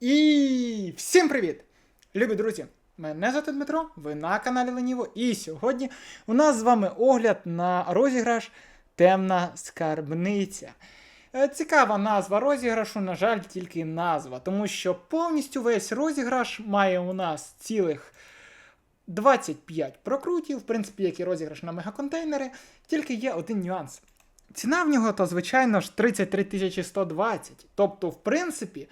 І всім привіт! Любі друзі! Мене звати Дмитро, ви на каналі Леніво, і сьогодні у нас з вами огляд на розіграш Темна скарбниця. Е, Цікава назва розіграшу, на жаль, тільки назва, тому що повністю весь розіграш має у нас цілих 25 прокрутів, в принципі, як і розіграш на мегаконтейнери, тільки є один нюанс. Ціна в нього, то, звичайно ж, 33 120. Тобто, в принципі,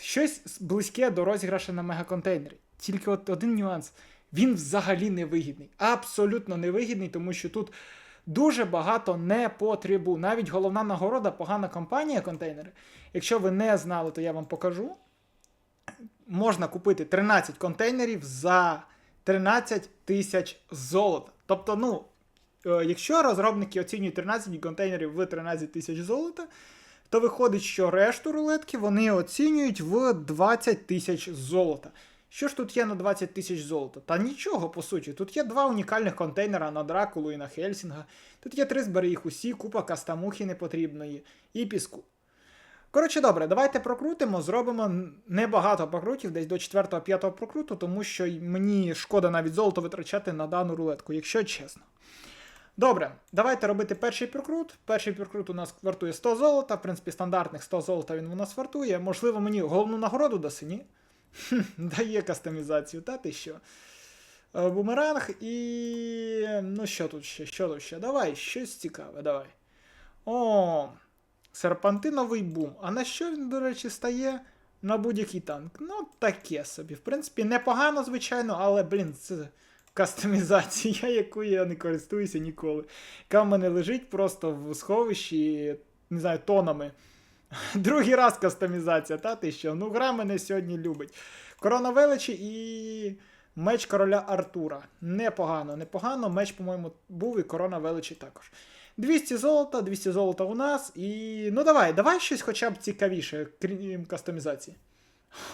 щось близьке до розіграша на мегаконтейнері. Тільки от один нюанс. Він взагалі не вигідний. Абсолютно невигідний, тому що тут дуже багато непотребу. Навіть головна нагорода, погана компанія контейнери. Якщо ви не знали, то я вам покажу. Можна купити 13 контейнерів за 13 тисяч золота. Тобто, ну, е, якщо розробники оцінюють 13 контейнерів в 13 тисяч золота, то виходить, що решту рулетки вони оцінюють в 20 тисяч золота. Що ж тут є на 20 тисяч золота? Та нічого, по суті. Тут є два унікальних контейнера на Дракулу і на Хельсінга. Тут є три збери їх усі, купа кастамухи непотрібної і піску. Коротше, добре, давайте прокрутимо, зробимо небагато прокрутів, десь до 4-5 прокруту, тому що мені шкода навіть золото витрачати на дану рулетку, якщо чесно. Добре, давайте робити перший прокрут. Перший прокрут у нас вартує 100 золота. В принципі, стандартних 100 золота він у нас вартує. Можливо, мені головну нагороду даси, ні? Дає кастомізацію, та ти що? Е, Бумеранг і. Ну, що тут ще? Що тут ще? Давай, щось цікаве, давай. О, серпантиновий бум. А на що він, до речі, стає? На будь-який танк. Ну, таке собі. В принципі, непогано, звичайно, але, блін, це кастомізація, якою я не користуюся ніколи. Яка в мене лежить просто в сховищі, не знаю, тонами. Другий раз кастомізація, та ти що? Ну, гра мене сьогодні любить. Корона величі і меч короля Артура. Непогано, непогано. Меч, по-моєму, був і корона величі також. 200 золота, 200 золота у нас. І. Ну давай, давай щось хоча б цікавіше, крім кастомізації.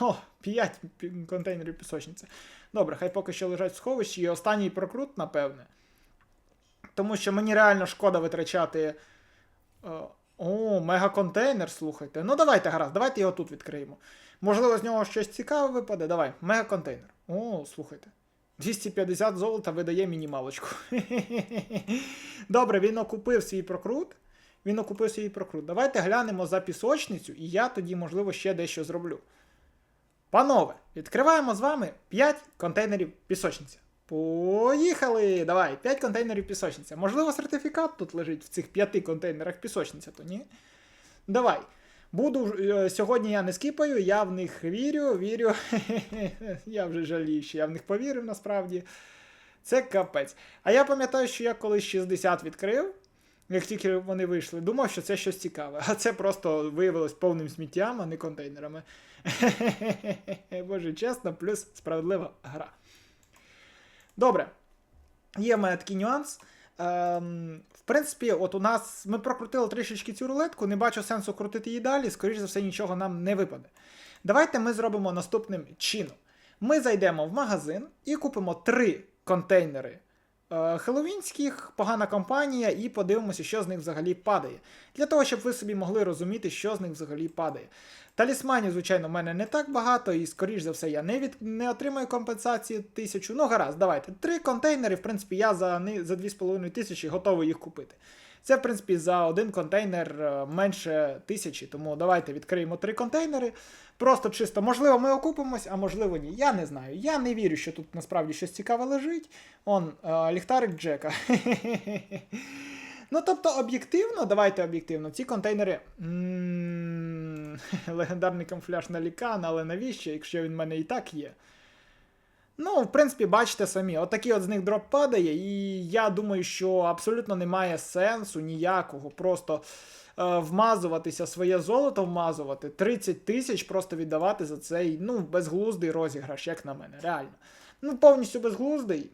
О, 5 контейнерів пісочниця. Добре, хай поки що лежать в сховищі. І останній прокрут, напевне. Тому що мені реально шкода витрачати. е, О, мегаконтейнер, слухайте. Ну давайте, гаразд, давайте його тут відкриємо. Можливо, з нього щось цікаве випаде. Давай, мегаконтейнер. О, слухайте. 250 золота видає мінімалочку. Добре, він окупив свій прокрут. Він окупив свій прокрут. Давайте глянемо за пісочницю, і я тоді, можливо, ще дещо зроблю. Панове, відкриваємо з вами 5 контейнерів пісочниця. Поїхали! Давай, 5 контейнерів пісочниця. Можливо, сертифікат тут лежить в цих 5 контейнерах пісочниця, то ні? Давай. Буду е, сьогодні я не скіпаю, я в них вірю, вірю. я вже жалію, що я в них повірив насправді. Це капець. А я пам'ятаю, що я колись 60 відкрив, як тільки вони вийшли, думав, що це щось цікаве. А це просто виявилось повним сміттям, а не контейнерами. Боже, чесно, плюс справедлива гра. Добре. Є в мене такий нюанс. Ем, в принципі, от у нас ми прокрутили трішечки цю рулетку, не бачу сенсу крутити її далі, скоріш за все, нічого нам не випаде. Давайте ми зробимо наступним чином. Ми зайдемо в магазин і купимо три контейнери е, хеллоуінських, погана компанія, і подивимося, що з них взагалі падає. Для того, щоб ви собі могли розуміти, що з них взагалі падає. Талісманів, звичайно, в мене не так багато, і, скоріш за все, я не, від... не отримаю компенсації тисячу. Ну, гаразд, давайте. Три контейнери, в принципі, я за, за 2,5 тисячі готовий їх купити. Це, в принципі, за один контейнер е, менше тисячі, тому давайте відкриємо три контейнери. Просто чисто, можливо, ми окупимось, а можливо ні. Я не знаю. Я не вірю, що тут насправді щось цікаве лежить. Он, е, ліхтарик Джека. Ну, тобто, об'єктивно, давайте об'єктивно, ці контейнери. Легендарний камуфляж на лікан, але навіщо, якщо він в мене і так є? Ну, в принципі, бачите самі, отакий от з них дроп падає, і я думаю, що абсолютно немає сенсу ніякого. Просто е, вмазуватися, своє золото вмазувати, 30 тисяч просто віддавати за цей, ну, безглуздий розіграш, як на мене, реально. Ну, повністю безглуздий.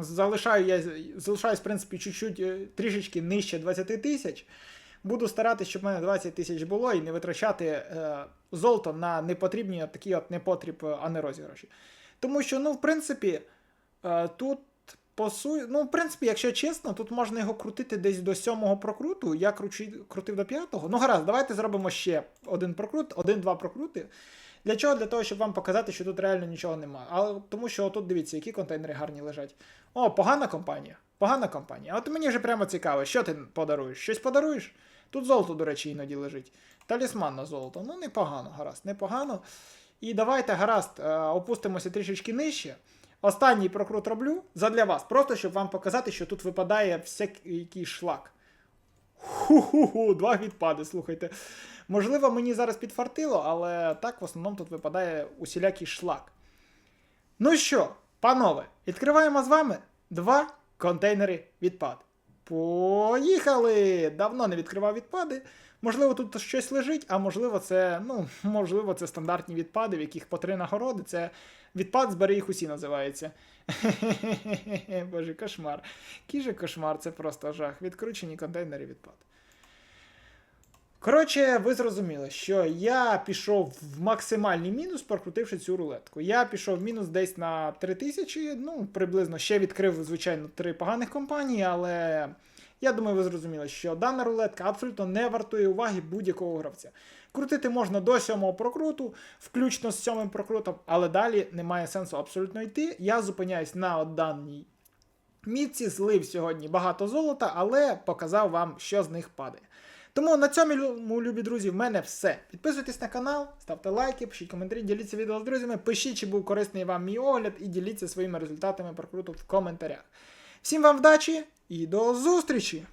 Залишаю я залишаюсь, в принципі, чуть-чуть е, трішечки нижче 20 тисяч. Буду старатися, щоб в мене 20 тисяч було і не витрачати е, золото на непотрібні такі от непотріб, е, а не розіграші. Тому що, ну, в принципі, е, тут по су... Ну, в принципі, якщо чесно, тут можна його крутити десь до сьомого прокруту. Я кручу... крутив до п'ятого. Ну, гаразд, давайте зробимо ще один прокрут, один-два прокрути. Для чого? Для того, щоб вам показати, що тут реально нічого немає. Але тому що тут дивіться, які контейнери гарні лежать. О, погана компанія. Погана компанія. От мені вже прямо цікаво, що ти подаруєш? Щось подаруєш? Тут золото, до речі, іноді лежить. Талісман на золото. Ну, непогано, гаразд, непогано. І давайте, гаразд, е, опустимося трішечки нижче. Останній прокрут роблю задля вас, просто щоб вам показати, що тут випадає всякий шлак. Ху-ху-ху, два відпади, слухайте. Можливо, мені зараз підфартило, але так в основному тут випадає усілякий шлак. Ну що, панове, відкриваємо з вами два контейнери відпад. Поїхали! Давно не відкривав відпади. Можливо, тут щось лежить, а можливо, це, ну, можливо, це стандартні відпади, в яких по три нагороди. Це відпад збери їх усі називається. Боже, кошмар. Кіже кошмар, це просто жах. Відкручені контейнери відпад. Коротше, ви зрозуміли, що я пішов в максимальний мінус, прокрутивши цю рулетку. Я пішов в мінус десь на 3000, ну, приблизно ще відкрив, звичайно, три поганих компанії, але я думаю, ви зрозуміли, що дана рулетка абсолютно не вартує уваги будь-якого гравця. Крутити можна до сьомого прокруту, включно з сьомим прокрутом, але далі немає сенсу абсолютно йти. Я зупиняюсь на даній мітці, злив сьогодні багато золота, але показав вам, що з них падає. Тому на цьому, любі друзі, в мене все. Підписуйтесь на канал, ставте лайки, пишіть коментарі, діліться відео з друзями, пишіть, чи був корисний вам мій огляд, і діліться своїми результатами прокруту в коментарях. Всім вам вдачі і до зустрічі!